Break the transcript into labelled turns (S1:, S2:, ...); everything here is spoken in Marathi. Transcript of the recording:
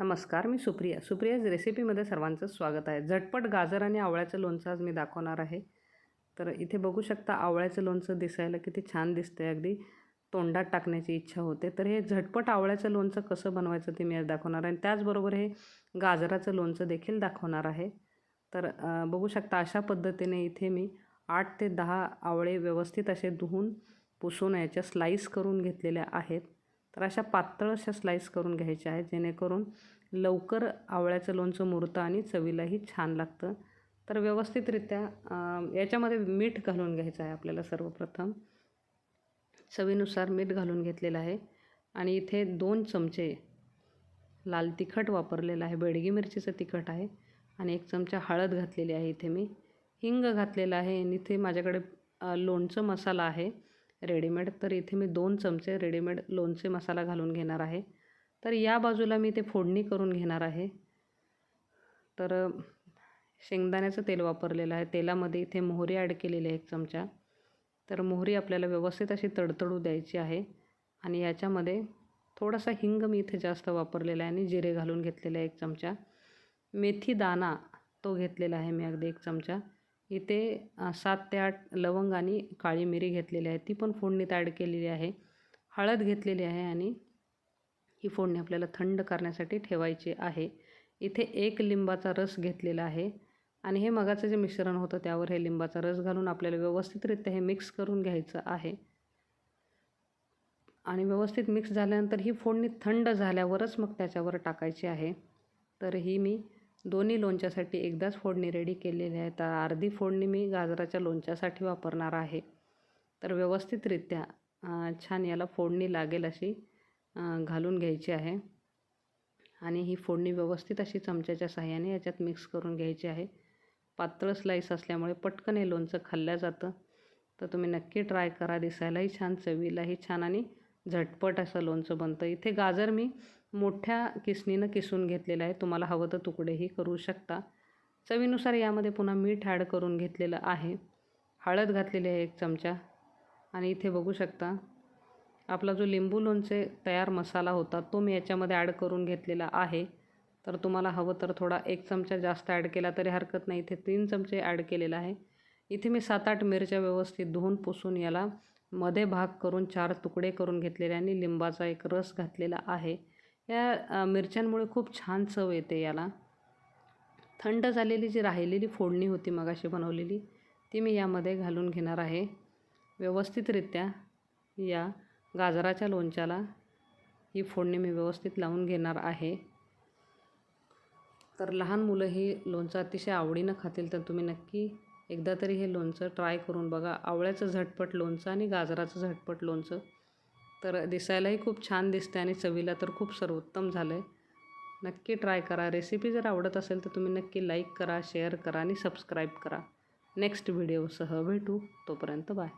S1: नमस्कार मी सुप्रिया. सुप्रियाज रेसिपीमध्ये सर्वांचं स्वागत आहे. झटपट गाजर आणि आवळ्याचं लोणचं आज मी दाखवणार आहे. तर इथे बघू शकता आवळ्याचं लोणचं दिसायला किती छान दिसतं आहे अगदी तोंडात टाकण्याची इच्छा होते. तर हे झटपट आवळ्याचं लोणचं कसं बनवायचं ते मी आज दाखवणार आहे. आणि त्याचबरोबर हे गाजराचं लोणचं देखील दाखवणार आहे. तर बघू शकता अशा पद्धतीने इथे मी आठ ते दहा आवळे व्यवस्थित असे धुवून पुसून याच्या स्लाईस करून घेतलेल्या आहेत. तर अशा पातळ अशा स्लाईस करून घ्यायच्या आहेत जेणेकरून लवकर आवळ्याचं लोणचं मुरतं आणि चवीलाही छान लागतं. तर व्यवस्थितरित्या याच्यामध्ये मीठ घालून घ्यायचं आहे आपल्याला सर्वप्रथम. चवीनुसार मीठ घालून घेतलेलं आहे. आणि इथे दोन चमचे लाल तिखट वापरलेलं आहे. बेडगी मिरचीचं तिखट आहे. आणि एक चमचा हळद घातलेली आहे इथे मी. हिंग घातलेलं आहे. आणि इथे माझ्याकडे लोणचं मसाला आहे. रेडीमेड तर इथे मी दोन चमचे रेडीमेड लोणचे मसाला घालून घेणार आहे. तर या बाजूला मी ते फोडणी करून घेणार आहे. तर शेंगदाण्याचं तेल वापरलेलं आहे. तेलामध्ये इथे मोहरी ॲड केलेली आहे एक चमचा. तर मोहरी आपल्याला व्यवस्थित अशी तडतडू द्यायची आहे. आणि याच्यामध्ये थोडासा हिंग मी इथे जास्त वापरलेला आहे आणि जिरे घालून घेतलेला आहे एक चमचा. मेथी दाना तो घेतलेला आहे मी अगदी एक चमचा. इथे सात ते आठ लवंग आणि काळी मिरी घेतलेली आहे. ती पण फोडणीत ॲड केलेली आहे. हळद घेतलेली आहे आणि ही फोडणी आपल्याला थंड करण्यासाठी ठेवायची आहे. इथे एक लिंबाचा रस घेतलेला आहे आणि हे मगाचं जे मिश्रण होतं त्यावर हे लिंबाचा रस घालून आपल्याला व्यवस्थितरित्या हे मिक्स करून घ्यायचं आहे. आणि व्यवस्थित मिक्स झाल्यानंतर ही फोडणी थंड झाल्यावरच मग त्याच्यावर टाकायची आहे. तर ही मी दोन्ही लोणच्यासाठी एकदाच फोडणी रेडी केलेली आहे. तर अर्धी फोडणी मी गाजराच्या लोणच्यासाठी वापरणार आहे. तर व्यवस्थितरित्या छान याला फोडणी लागेल अशी घालून घ्यायची आहे. आणि ही फोडणी व्यवस्थित अशी चमच्याच्या साह्याने याच्यात मिक्स करून घ्यायची आहे. पातळ स्लाईस असल्यामुळे पटकन हे लोणचं खाल्लं जातं. तर तुम्ही नक्की ट्राय करा. दिसायलाही छान चवीलाही छान आणि झटपट असं लोणचं बनतं. इथे गाजर मी मोठ्या किसणीनं किसून घेतलेलं आहे. तुम्हाला हवं तर तुकडेही करू शकता. चवीनुसार यामध्ये पुन्हा मीठ ॲड करून घेतलेलं आहे. हळद घातलेली आहे एक चमचा. आणि इथे बघू शकता आपला जो लिंबू लोणचे तयार मसाला होता तो मी याच्यामध्ये ॲड करून घेतलेला आहे. तर तुम्हाला हवं तर थोडा एक चमचा जास्त ॲड केला तरी हरकत नाही. इथे तीन चमचे ॲड केलेला आहे. इथे मी सात आठ मिरच्या व्यवस्थित धुवून पुसून याला मध्ये भाग करून चार तुकडे करून घेतलेले आणि लिंबाचा एक रस घातलेला आहे. या मिरच्यांमुळे खूप छान चव येते याला. थंड झालेली जी राहिलेली फोडणी होती मगाशी बनवलेली ती मी यामध्ये घालून घेणार आहे. व्यवस्थितरित्या या गाजराच्या लोणच्याला ही फोडणी मी व्यवस्थित लावून घेणार आहे. तर लहान मुलं ही लोणचं अतिशय आवडीनं खातील तर तुम्ही नक्की एकदा तरी हे लोणचं ट्राय करून बघा. आवळ्याचं झटपट लोणचं आणि गाजराचं झटपट लोणचं. तर दिसायलाही खूप छान दिसते आणि चवीला तर खूप सर्वोत्तम झालं आहे नक्की ट्राय करा. रेसिपी जर आवडत असेल तर तुम्ही नक्की लाईक करा शेअर करा आणि सबस्क्राईब करा. नेक्स्ट व्हिडिओसह भेटू. तोपर्यंत बाय.